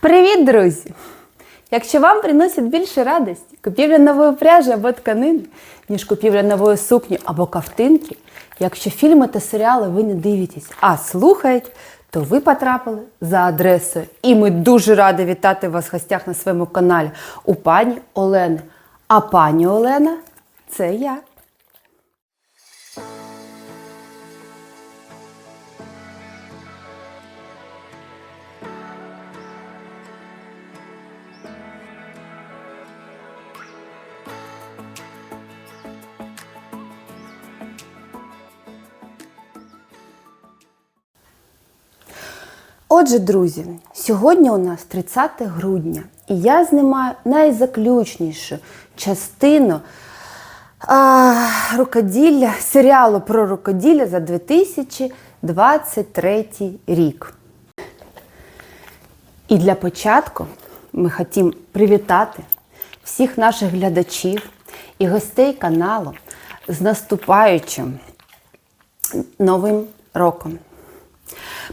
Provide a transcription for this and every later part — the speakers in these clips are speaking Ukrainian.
Привіт, друзі! Якщо вам приносить більше радості купівля нової пряжі або тканини, ніж купівля нової сукні або ковтинки, якщо фільми та серіали ви не дивитесь, а слухаєте, то ви потрапили за адресою. І ми дуже раді вітати вас в гостях на своєму каналі у пані Олени. А пані Олена це я. Отже, друзі, сьогодні у нас 30 грудня, і я знімаю найзаключнішу частину а, рукоділля, серіалу про рукоділля за 2023 рік. І для початку ми хотімо привітати всіх наших глядачів і гостей каналу з наступаючим новим роком.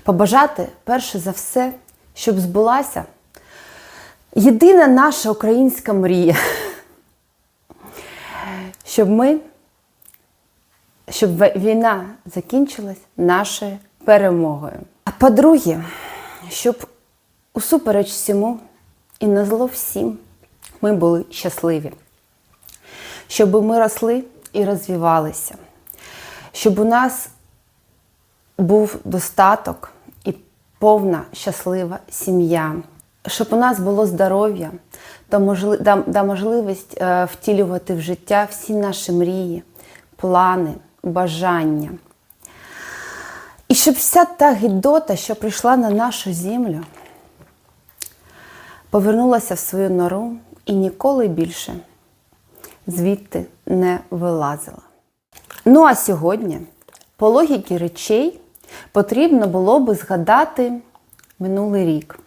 Побажати, перше за все, щоб збулася єдина наша українська мрія. Щоб ми, щоб війна закінчилась нашою перемогою. А по-друге, щоб усупереч всьому і на зло всім ми були щасливі. Щоб ми росли і розвивалися. Щоб у нас був достаток і повна щаслива сім'я, щоб у нас було здоров'я та, можли, та, та можливість е, втілювати в життя всі наші мрії, плани, бажання. І щоб вся та гідота, що прийшла на нашу землю, повернулася в свою нору і ніколи більше звідти не вилазила. Ну а сьогодні, по логіці речей, потрібно було би згадати минулий рік.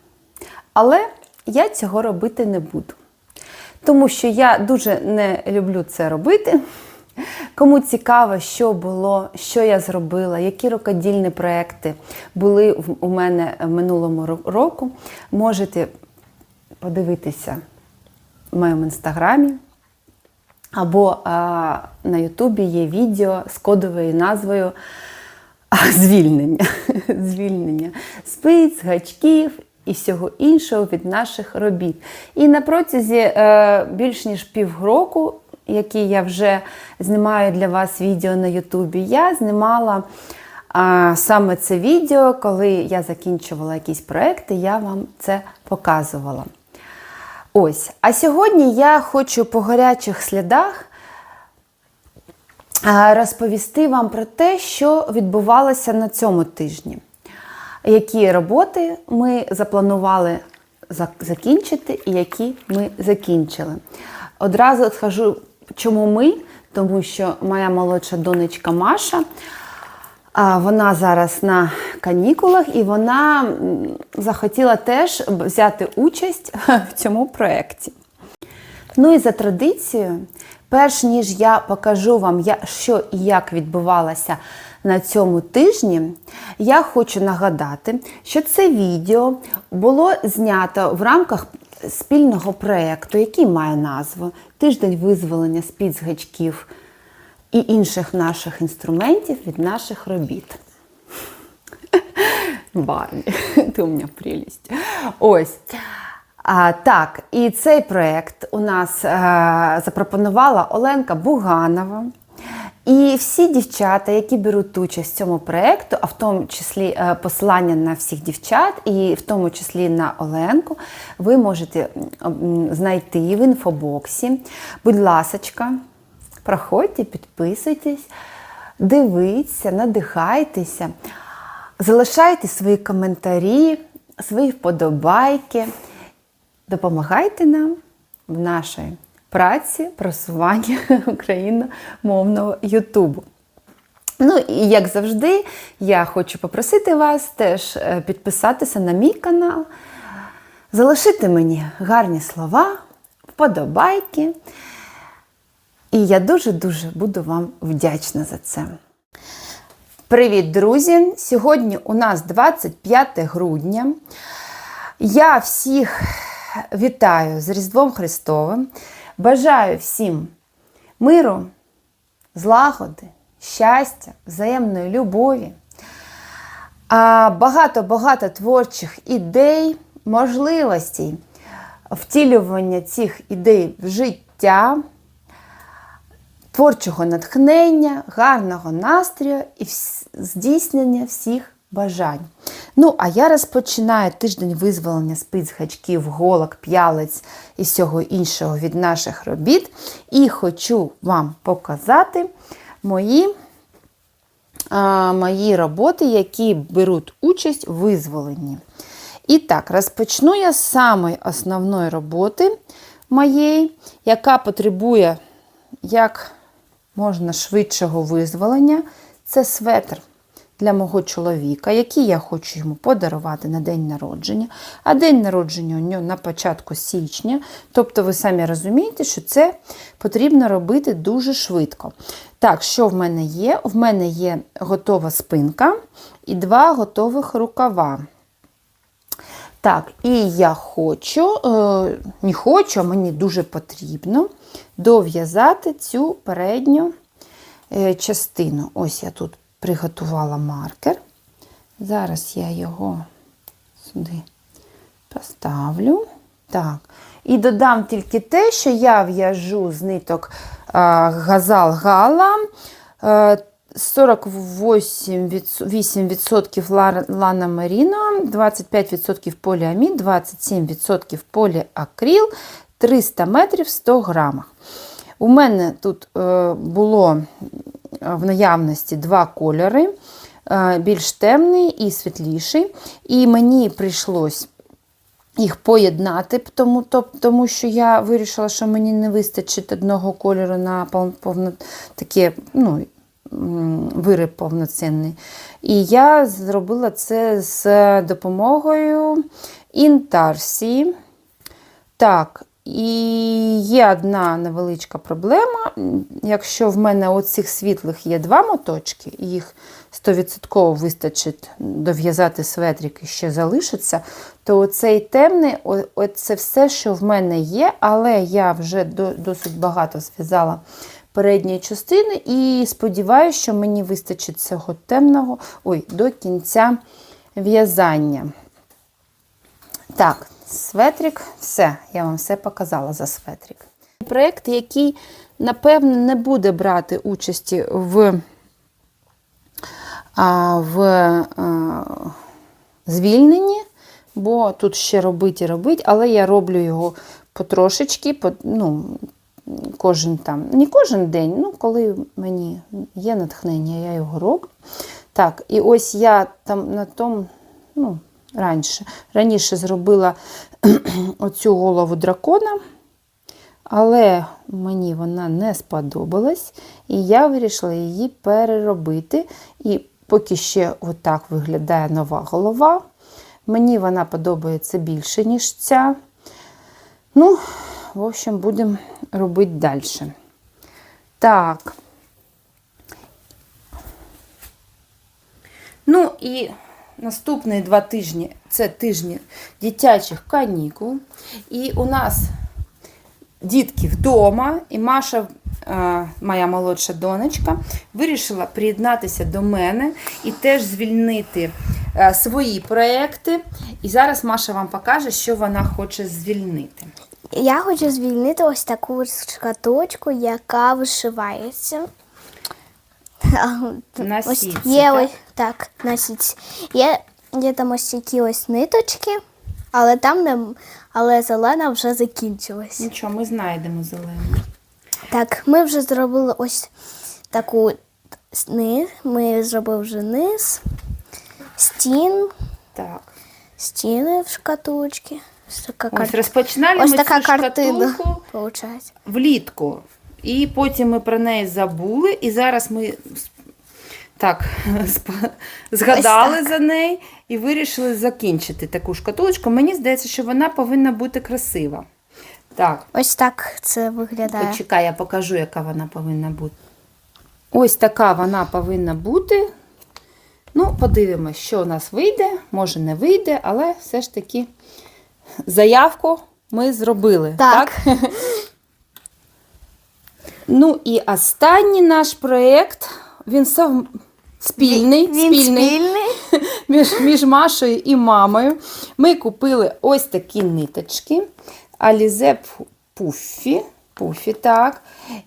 Але я цього робити не буду. Тому що я дуже не люблю це робити. Кому цікаво, що було, що я зробила, які рукодільні проекти були у мене минулому року, можете подивитися в моєму інстаграмі. Або а, на Ютубі є відео з кодовою назвою а, звільнення. звільнення спиць, гачків і всього іншого від наших робіт. І на протязі е, більш ніж півроку, який я вже знімаю для вас відео на Ютубі, я знімала а, саме це відео, коли я закінчувала якісь проекти, я вам це показувала. Ось. А сьогодні я хочу по гарячих слідах розповісти вам про те, що відбувалося на цьому тижні. Які роботи ми запланували закінчити і які ми закінчили. Одразу скажу, чому ми, тому що моя молодша донечка Маша. Вона зараз на канікулах і вона захотіла теж взяти участь в цьому проєкті. Ну і за традицією, перш ніж я покажу вам, що і як відбувалося на цьому тижні, я хочу нагадати, що це відео було знято в рамках спільного проєкту, який має назву Тиждень визволення спецгачків і інших наших інструментів від наших робіт. Барні, ти у мене прелість. Ось. А, так, і цей проєкт у нас е, запропонувала Оленка Буганова. І всі дівчата, які беруть участь в цьому проєкту, а в тому числі е, посилання на всіх дівчат, і в тому числі на Оленку, ви можете знайти в інфобоксі. Будь ласочка, проходьте, підписуйтесь, дивіться, надихайтеся, залишайте свої коментарі, свої вподобайки. Допомагайте нам в нашій праці просування україномовного Ютубу. Ну і як завжди, я хочу попросити вас теж е, підписатися на мій канал, залишити мені гарні слова, вподобайки. І я дуже-дуже буду вам вдячна за це. Привіт, друзі! Сьогодні у нас 25 грудня. Я всіх вітаю з Різдвом Христовим. Бажаю всім миру, злагоди, щастя, взаємної любові. Багато-багато творчих ідей, можливостей втілювання цих ідей в життя, творчого натхнення, гарного настрою і здійснення всіх бажань. Ну, а я розпочинаю тиждень визволення спиць, гачків, голок, п'ялиць і всього іншого від наших робіт. І хочу вам показати мої а, мої роботи, які беруть участь у визволенні. І так, розпочну я з самої основної роботи моєї, яка потребує як можна швидшого визволення. Це светр для мого чоловіка, який я хочу йому подарувати на день народження. А день народження у нього на початку січня. Тобто, ви самі розумієте, що це потрібно робити дуже швидко. Так, що в мене є? В мене є готова спинка і два готових рукава. Так, і я хочу, е, не хочу, а мені дуже потрібно дов'язати цю передню е, частину. Ось я тут приготувала маркер. Зараз я його сюди поставлю. Так. І додам тільки те, що я в'яжу з ниток е, газал гала. е, 48% ла- лана меріно, 25% поліамід, 27% поліакрил, 300 метрів 100 грамах. У мене тут е, було е, в наявності два кольори, е, більш темний і світліший. І мені прийшлось їх поєднати, тому, тому що я вирішила, що мені не вистачить одного кольору на пов- повно, таке, ну, виріб повноцінний. І я зробила це з допомогою інтарсії. Так, і є одна невеличка проблема. Якщо в мене оцих світлих є два моточки, і їх 100% вистачить дов'язати светрик і ще залишиться, то оцей темний це все, що в мене є, але я вже досить багато зв'язала передньої частини і сподіваюся, що мені вистачить цього темного ой, до кінця в'язання. Так, светрик, все, я вам все показала за светрик. Проєкт, який, напевно, не буде брати участі в, а, в а, звільненні, бо тут ще робить і робить, але я роблю його потрошечки, по, ну, кожен там, не кожен день, ну, коли мені є натхнення, я його роблю. Так, і ось я там на тому, ну, раніше, раніше зробила оцю голову дракона, але мені вона не сподобалась, і я вирішила її переробити. І поки ще отак виглядає нова голова. Мені вона подобається більше, ніж ця. Ну, в общем, будемо робити далі. Так. Ну і наступні два тижні це тижні дитячих канікул. І у нас дітки вдома, і Маша, е, моя молодша донечка, вирішила приєднатися до мене і теж звільнити е, свої проекти. І зараз Маша вам покаже, що вона хоче звільнити. Я хочу звільнити ось таку шкатулочку, яка вишивається. На ось є так? ось так, на сітці. Є, є там ось такі ось ниточки, але там не але зелена вже закінчилась. Нічого, ми знайдемо зелену. Так, ми вже зробили ось таку низ. Ми зробили вже низ, стін, Так. стіни в шкатулочці. Ось така, Ось кар... ось ми така цю картина. влітку. І потім ми про неї забули, і зараз ми так згадали так. за неї і вирішили закінчити таку шкатулочку. Мені здається, що вона повинна бути красива. Так, Ось так це виглядає. почекай, я покажу, яка вона повинна бути. Ось така вона повинна бути. Ну, подивимось, що у нас вийде, може не вийде, але все ж таки заявку ми зробили. Так. Ну і останній наш проєкт, він сов... спільний, Він спільний, спільний. Між, між Машою і мамою. Ми купили ось такі ниточки. Alize Puffy. Puffy, так.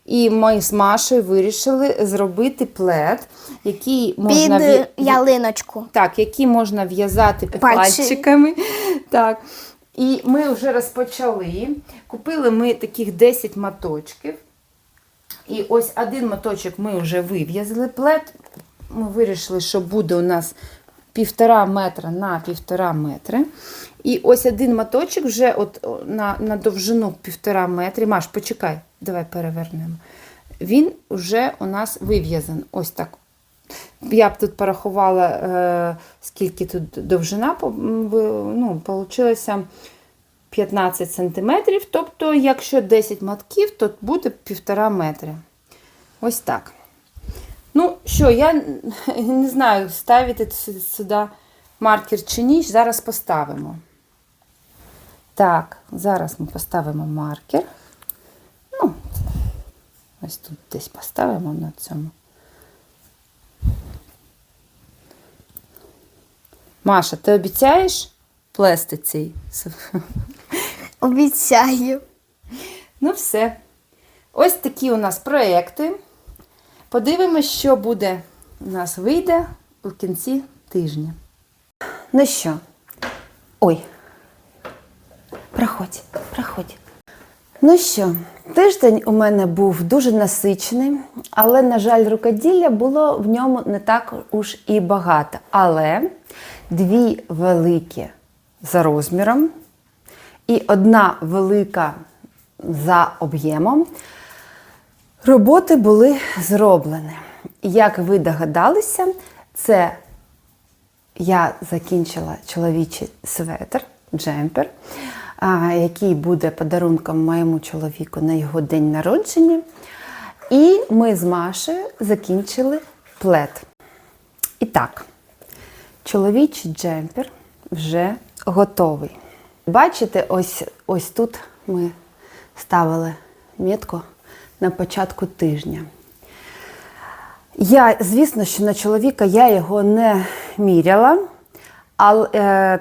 І ми з Машою вирішили зробити плед, який можна Під ялиночку. так, які можна в'язати пальчиками. Так. І ми вже розпочали. Купили ми таких 10 моточків. І ось один моточок ми вже вив'язали плед. Ми вирішили, що буде у нас півтора метра на півтора метри. І ось один моточок вже от на, на довжину півтора метри. Маш, почекай, давай перевернемо. Він вже у нас вив'язаний. Ось так. Я б тут порахувала, е, скільки тут довжина, ну, получилося 15 сантиметрів. Тобто, якщо 10 мотків, то буде півтора метри. Ось так. Ну, що, я не знаю, ставити сюди маркер чи ні, зараз поставимо. Так, зараз ми поставимо маркер. Ну, ось тут десь поставимо на цьому. Маша, ти обіцяєш плести цей? Обіцяю. Ну, все. Ось такі у нас проекти. Подивимось, що буде у нас вийде у кінці тижня. Ну що? Ой. Проходь, проходь. Ну що, тиждень у мене був дуже насичений, але, на жаль, рукоділля було в ньому не так уж і багато. Але дві великі за розміром і одна велика за об'ємом роботи були зроблені. Як ви догадалися, це я закінчила чоловічий светр, джемпер, який буде подарунком моєму чоловіку на його день народження. І ми з Машею закінчили плед. І так, чоловічий джемпер вже готовий. Бачите, ось, ось тут ми ставили метку на початку тижня. Я, звісно, що на чоловіка я його не міряла, але е,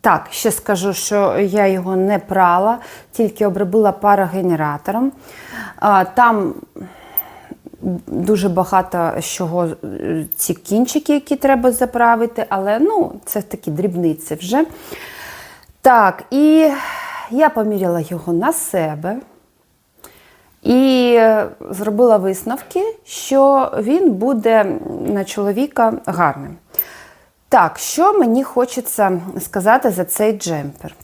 так, ще скажу, що я його не прала, тільки обробила парогенератором. А, там дуже багато чого е, ці кінчики, які треба заправити, але ну, це такі дрібниці вже. Так, і я поміряла його на себе. І е, зробила висновки, що він буде на чоловіка гарним. Так, що мені хочеться сказати за цей джемпер?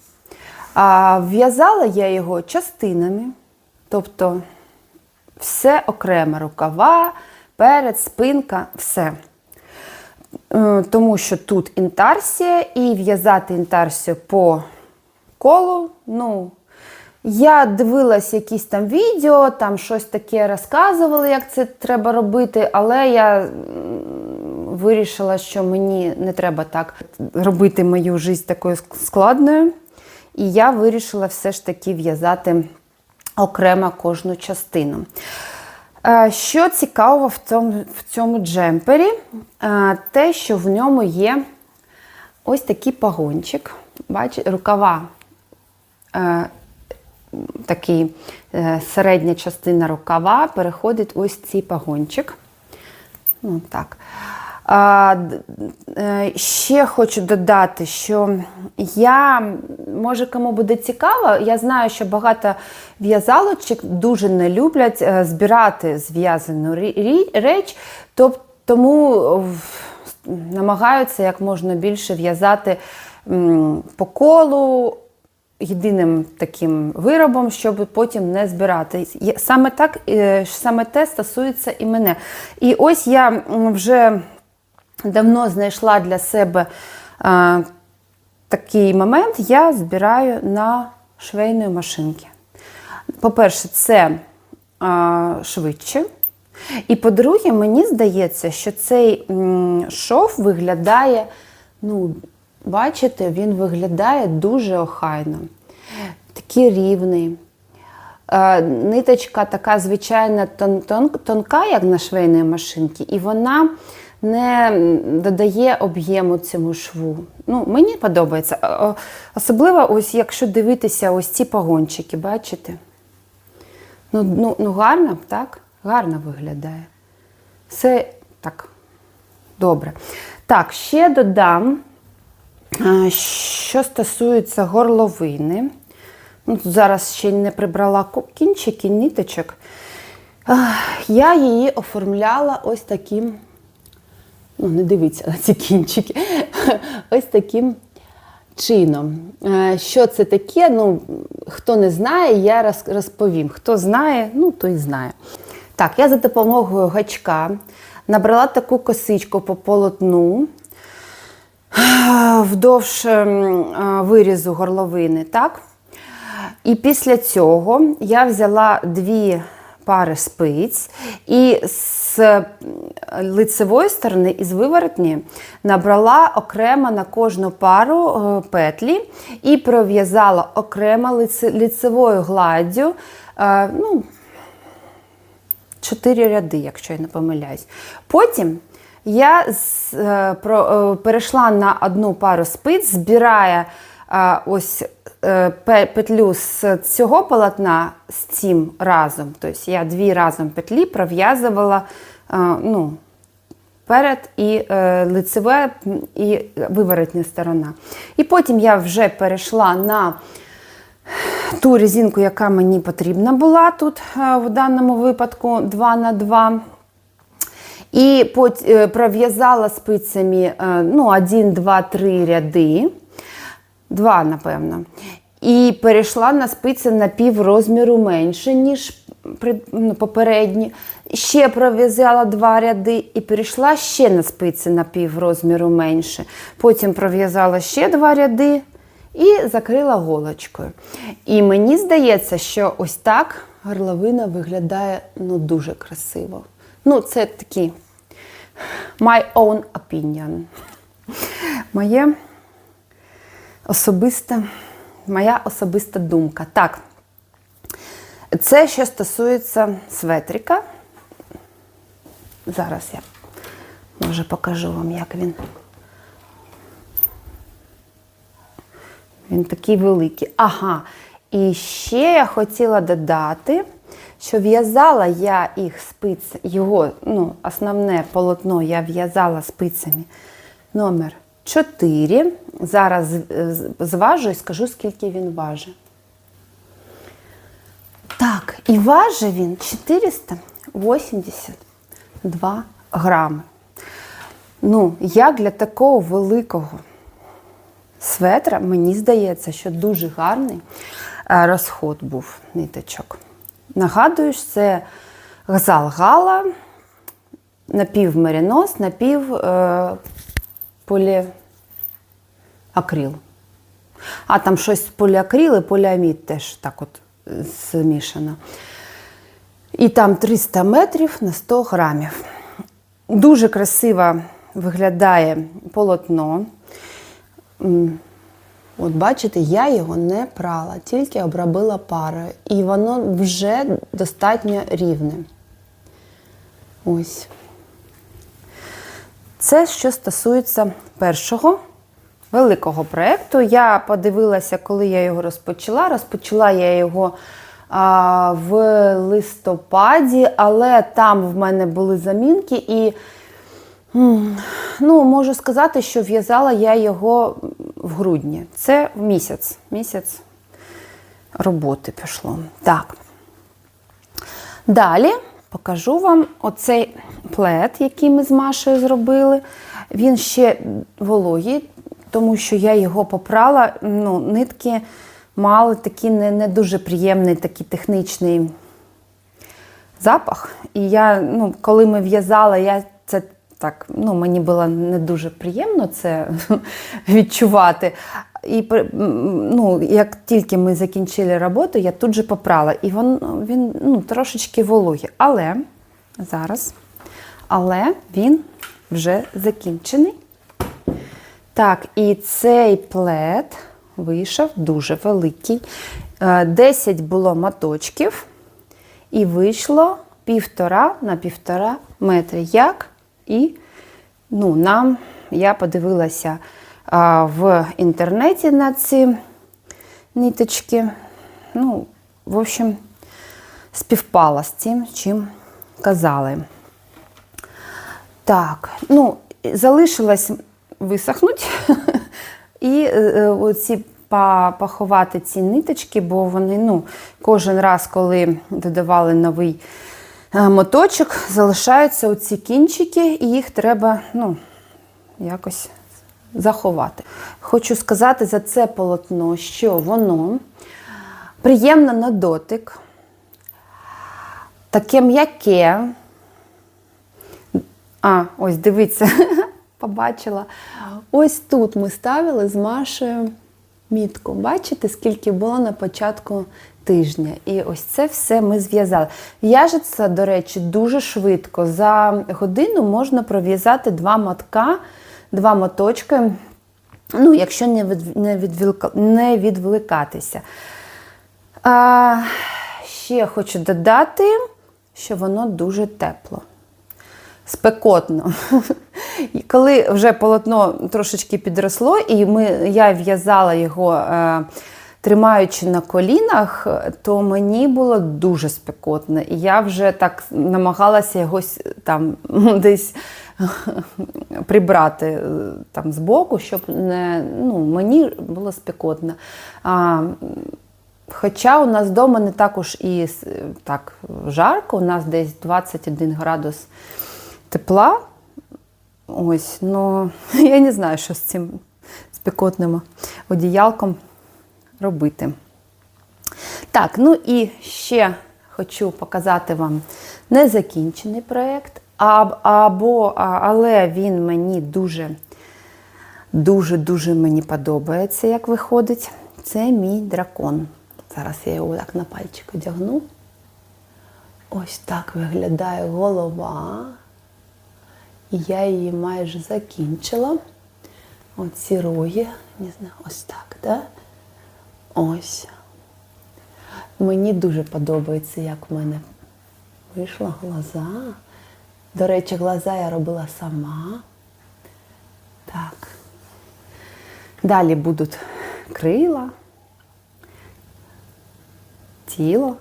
А, В'язала я його частинами, тобто все окремо рукава, перед, спинка, все. Е, Тому що тут інтарсія, і в'язати інтарсію по колу, ну, я дивилась якісь там відео, там щось таке розказували, як це треба робити, але я вирішила, що мені не треба так робити мою життя такою складною. І я вирішила все ж таки в'язати окремо кожну частину. Е, Що цікаво в цьому, в цьому джемпері, е, те, що в ньому є ось такий пагончик. Бачите, рукава е, такий середня частина рукава переходить ось цей пагончик. Ну, так. А, е, ще хочу додати, що я, може, кому буде цікаво, я знаю, що багато в'язалочок дуже не люблять е, збирати зв'язану реч, тоб- тому намагаються як можна більше в'язати по колу, єдиним таким виробом, щоб потім не збирати. Саме так, е, саме те стосується і мене. І ось я вже давно знайшла для себе е, такий момент, я збираю на швейної машинки. По-перше, це е, швидше. І по-друге, мені здається, що цей шов виглядає ну, бачите, він виглядає дуже охайно, такий рівний. Е, Ниточка така звичайна тон, тон, тонка, як на швейній машинці, і вона не додає об'єму цьому шву. Ну, мені подобається. Особливо, ось якщо дивитися ось ці погончики, бачите? Ну, ну, ну гарно, так? Гарно виглядає. Все так добре. Так, ще додам, що стосується горловини. Ну, зараз ще не прибрала кінчики, ниточок. А, Я її оформляла ось таким. Ну, не дивіться на ці кінчики. Ось таким чином. Е, Що це таке? Ну, хто не знає, я розповім. Хто знає, ну той знає. Так, я за допомогою гачка набрала таку косичку по полотну вдовж ем, е, вирізу горловини, так? І після цього я взяла дві пари спиць і з лицевої сторони і з виворотні набрала окремо на кожну пару е, петлі і пров'язала окремо лице- лицевою гладдю. е, Ну, чотири ряди, якщо я не помиляюсь. Потім я з- е, про, е, перейшла на одну пару спиць, збираю е, ось е, петлю з цього полотна з цим разом. Тобто я дві разом петлі пров'язувала е, ну, перед і е, лицеве, і виворотня сторона. І потім я вже перейшла на ту резинку, яка мені потрібна була тут е, в даному випадку 2 на 2 І е, пров'язала спицями е, ну, 1, 2, 3 ряди. Два, напевно. І перейшла на спиці на пів розміру менше, ніж ну, попередні. Ще пров'язала два ряди і перейшла ще на спиці на пів розміру менше. Потім пров'язала ще два ряди і закрила голочкою. І мені здається, що ось так горловина виглядає ну, дуже красиво. Ну, це такий my own opinion. Моє особиста, моя особиста думка. Так, це що стосується светрика. Зараз я може покажу вам, як він. Він такий великий. Ага. І ще я хотіла додати, що в'язала я їх спиць, його ну, основне полотно я в'язала спицями номер 4. Зараз з- зважу і скажу, скільки він важить. Так, і важить він 482 грами. Ну, як для такого великого светра, мені здається, що дуже гарний е, розход був ниточок. Нагадую, це газал гала, напів мерінос, напів е, поліакрил. А там щось поліакрил і поліамід теж так от е, змішано. І там 300 метрів на 100 грамів. Дуже красиво виглядає полотно. От бачите, я його не прала, тільки обробила парою. І воно вже достатньо рівне. Ось. Це що стосується першого великого проєкту. Я подивилася, коли я його розпочала. Розпочала я його а, в листопаді, але там в мене були замінки і. Ну, можу сказати, що в'язала я його в грудні. Це місяць. Місяць роботи пішло. Так. Далі покажу вам оцей плед, який ми з Машею зробили. Він ще вологий, тому що я його попрала. Ну, нитки мали такий не, не дуже приємний, такий технічний запах. І я, ну, коли ми в'язали, я це так, ну, мені було не дуже приємно це відчувати. І ну, як тільки ми закінчили роботу, я тут же попрала. І він, він ну, трошечки вологий. Але зараз, але він вже закінчений. Так, і цей плед вийшов дуже великий. Е, 10 було моточків, і вийшло півтора на півтора метри. Як? І ну, нам, я подивилася а, в інтернеті на ці ниточки. Ну, в общем, співпала з тим, чим казали. Так, ну, залишилось висохнути і е, е, оці поховати ці ниточки, бо вони ну, кожен раз, коли додавали новий е, моточок, залишаються оці кінчики, і їх треба ну, якось заховати. Хочу сказати за це полотно, що воно приємно на дотик, таке м'яке. А, ось дивіться, побачила. Ось тут ми ставили з Машею мітку. Бачите, скільки було на початку тижня. І ось це все ми зв'язали. В'яжеться, до речі, дуже швидко. За годину можна пров'язати два мотка, два моточки. Ну, якщо не, від, не, відвілка, не відволікатися. А, ще хочу додати, що воно дуже тепло спекотно. Коли вже полотно трошечки підросло, і ми, я в'язала його, е, тримаючи на колінах, то мені було дуже спекотно. І я вже так намагалася його там десь прибрати е, там збоку, щоб не, ну, мені було спекотно. А, Хоча у нас вдома не також і так жарко, у нас десь 21 градус тепла. Ось, ну я не знаю, що з цим спекотним одіялком робити. Так, ну і ще хочу показати вам незакінчений проєкт, але він мені дуже, дуже, дуже мені подобається, як виходить. Це мій дракон. Зараз я його так на пальчик одягну. Ось так виглядає голова. І я її майже закінчила. Оці роги, не знаю, ось так, да? Ось. Мені дуже подобається, як в мене вийшла глаза. До речі, глаза я робила сама. Так. Далі будуть крила, тіло.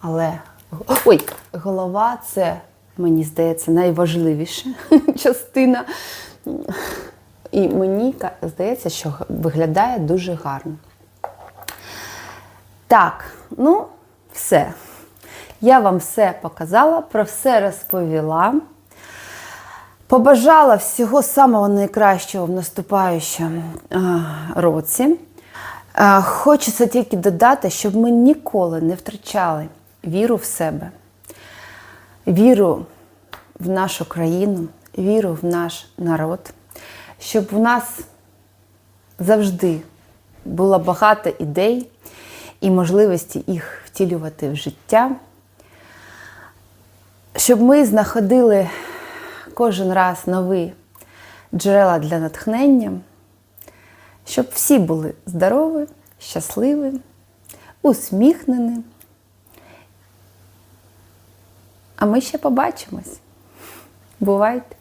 Але ой, голова це, мені здається, найважливіша частина. І мені здається, що виглядає дуже гарно. Так, ну, все. Я вам все показала, про все розповіла. Побажала всього самого найкращого в наступаючому е, році. Е, Хочеться тільки додати, щоб ми ніколи не втрачали віру в себе, віру в нашу країну, віру в наш народ, щоб у нас завжди було багато ідей і можливості їх втілювати в життя, щоб ми знаходили кожен раз нові джерела для натхнення, щоб всі були здорові, щасливі, усміхнені. А ми ще побачимось. Бувайте!